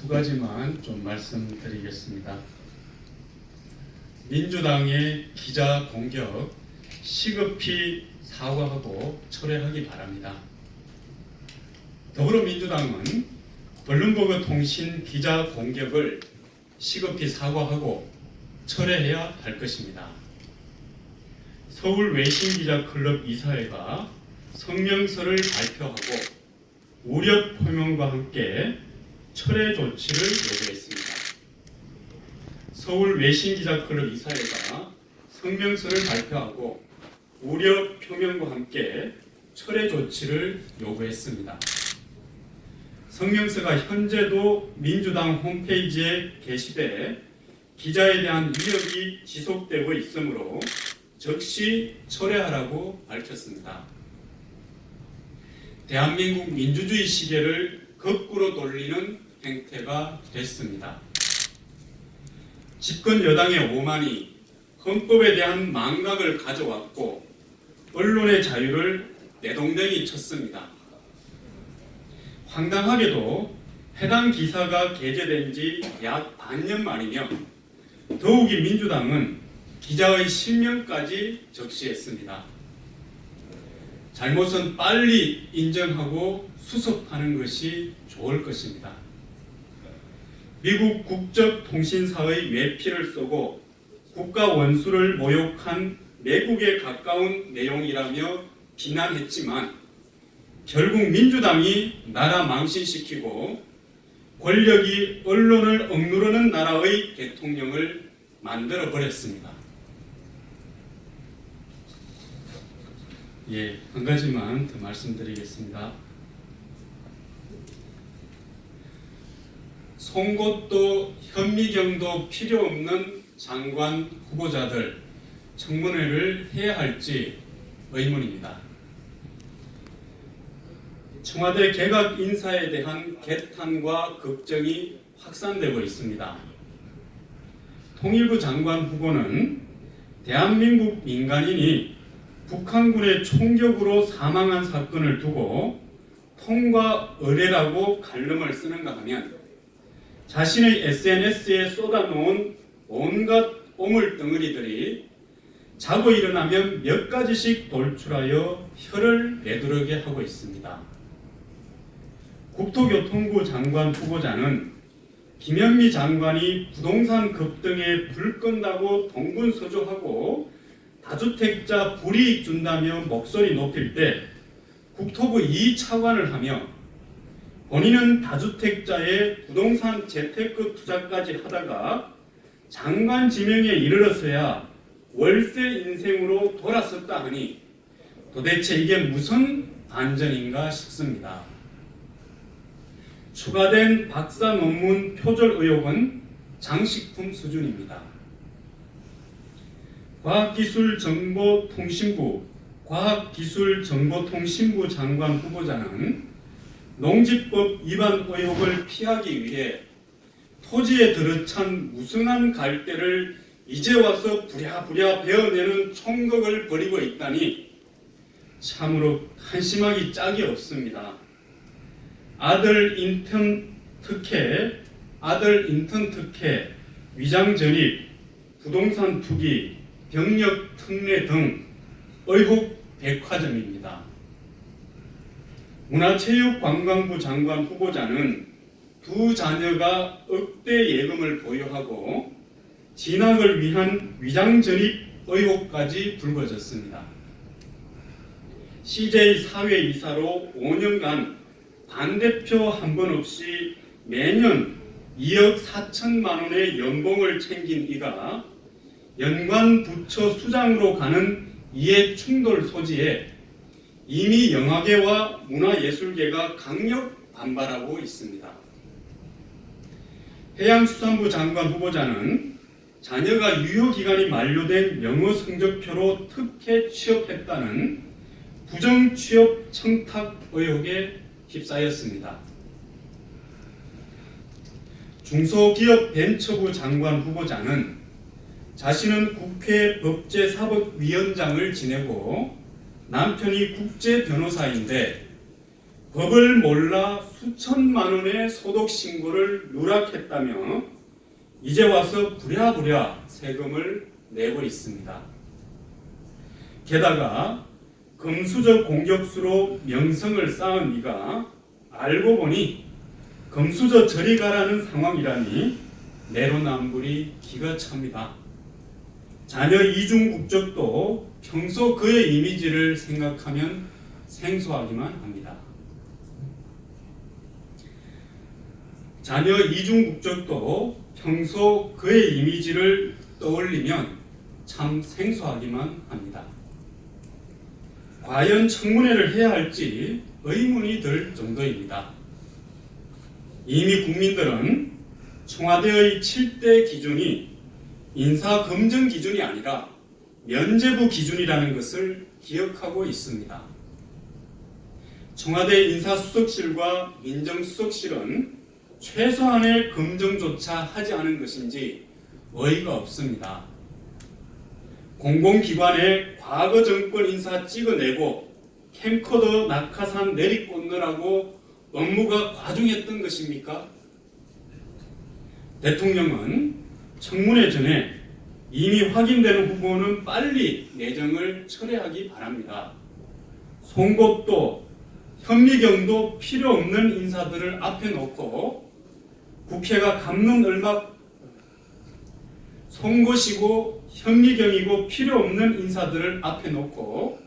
두 가지만 좀 말씀드리겠습니다. 민주당의 기자 공격 시급히 사과하고 철회하기 바랍니다. 더불어민주당은 블룸버그 통신 기자 공격을 시급히 사과하고 철회해야 할 것입니다. 서울 외신기자클럽 이사회가 성명서를 발표하고 우려 표명과 함께 철회 조치를 요구했습니다. 서울 외신기자클럽 이사회가 성명서를 발표하고 우려 표명과 함께 철회 조치를 요구했습니다. 성명서가 현재도 민주당 홈페이지에 게시돼 기자에 대한 위협이 지속되고 있으므로 즉시 철회하라고 밝혔습니다. 대한민국 민주주의 시계를 거꾸로 돌리는 행태가 됐습니다. 집권 여당의 오만이 헌법에 대한 망각을 가져왔고 언론의 자유를 내동댕이 쳤습니다. 황당하게도 해당 기사가 게재된 지 약 반년 만이며 더욱이 민주당은 기자의 실명까지 적시했습니다. 잘못은 빨리 인정하고 수습하는 것이 좋을 것입니다. 미국 국적통신사의 외피를 쏘고 국가 원수를 모욕한 매국에 가까운 내용이라며 비난했지만 결국 민주당이 나라 망신시키고 권력이 언론을 억누르는 나라의 대통령을 만들어 버렸습니다. 예, 한 가지만 더 말씀드리겠습니다. 송곳도 현미경도 필요 없는 장관 후보자들 청문회를 해야 할지 의문입니다. 청와대 개각 인사에 대한 개탄과 걱정이 확산되고 있습니다. 통일부 장관 후보는 대한민국 민간인이 북한군의 총격으로 사망한 사건을 두고 통과 의례라고 갈름을 쓰는가 하면 자신의 SNS에 쏟아놓은 온갖 오물 덩어리들이 자고 일어나면 몇 가지씩 돌출하여 혀를 내두르게 하고 있습니다. 국토교통부 장관 후보자는 김현미 장관이 부동산 급등에 불 끈다고 동분서주하고 다주택자 불이익 준다며 목소리 높일 때 국토부 이 차관을 하며 본인은 다주택자의 부동산 재테크 투자까지 하다가 장관 지명에 이르렀어야 월세 인생으로 돌아섰다 하니 도대체 이게 무슨 반전인가 싶습니다. 추가된 박사 논문 표절 의혹은 장식품 수준입니다. 과학기술정보통신부 과학기술정보통신부 장관 후보자는 농지법 위반 의혹을 피하기 위해 토지에 들어찬 무성한 갈대를 이제 와서 부랴부랴 베어내는 총각을 벌이고 있다니 참으로 한심하기 짝이 없습니다. 아들 인턴 특혜, 아들 인턴 특혜, 위장 전입, 부동산 투기, 병력 특례 등 의혹 백화점입니다. 문화체육관광부 장관 후보자는 두 자녀가 억대 예금을 보유하고 진학을 위한 위장 전입 의혹까지 불거졌습니다. CJ 사회이사로 5년간 반대표 한 번 없이 매년 2억 4천만 원의 연봉을 챙긴 이가 연관 부처 수장으로 가는 이해 충돌 소지에 이미 영화계와 문화예술계가 강력 반발하고 있습니다. 해양수산부 장관 후보자는 자녀가 유효기간이 만료된 영어 성적표로 특혜 취업했다는 부정 취업 청탁 의혹에 휩싸였습니다. 중소기업 벤처부 장관 후보자는 자신은 국회 법제사법위원장을 지내고 남편이 국제 변호사인데 법을 몰라 수천만 원의 소득 신고를 누락했다며 이제 와서 부랴부랴 세금을 내고 있습니다. 게다가 금수저 공격수로 명성을 쌓은 이가 알고 보니 금수저 저리 가라는 상황이라니 내로남불이 기가 찹니다. 자녀 이중 국적도 평소 그의 이미지를 생각하면 생소하기만 합니다. 자녀 이중 국적도 평소 그의 이미지를 떠올리면 참 생소하기만 합니다. 과연 청문회를 해야 할지 의문이 들 정도입니다. 이미 국민들은 청와대의 7대 기준이 인사 검증 기준이 아니라 면제부 기준이라는 것을 기억하고 있습니다. 청와대 인사수석실과 민정수석실은 최소한의 검증조차 하지 않은 것인지 어이가 없습니다. 공공기관에 과거 정권 인사 찍어내고 캠코더 낙하산 내리꽂느라고 업무가 과중했던 것입니까? 대통령은 청문회 전에 이미 확인되는 후보는 빨리 내정을 철회하기 바랍니다. 송곳도 현미경도 필요 없는 인사들을 앞에 놓고 국회가 감론 을막 송곳이고 현미경이고 필요 없는 인사들을 앞에 놓고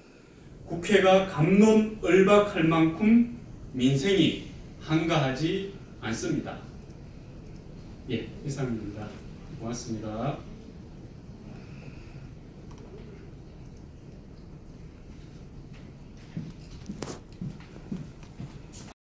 국회가 감론 을박할 만큼 민생이 한가하지 않습니다. 예, 이상입니다. 고맙습니다.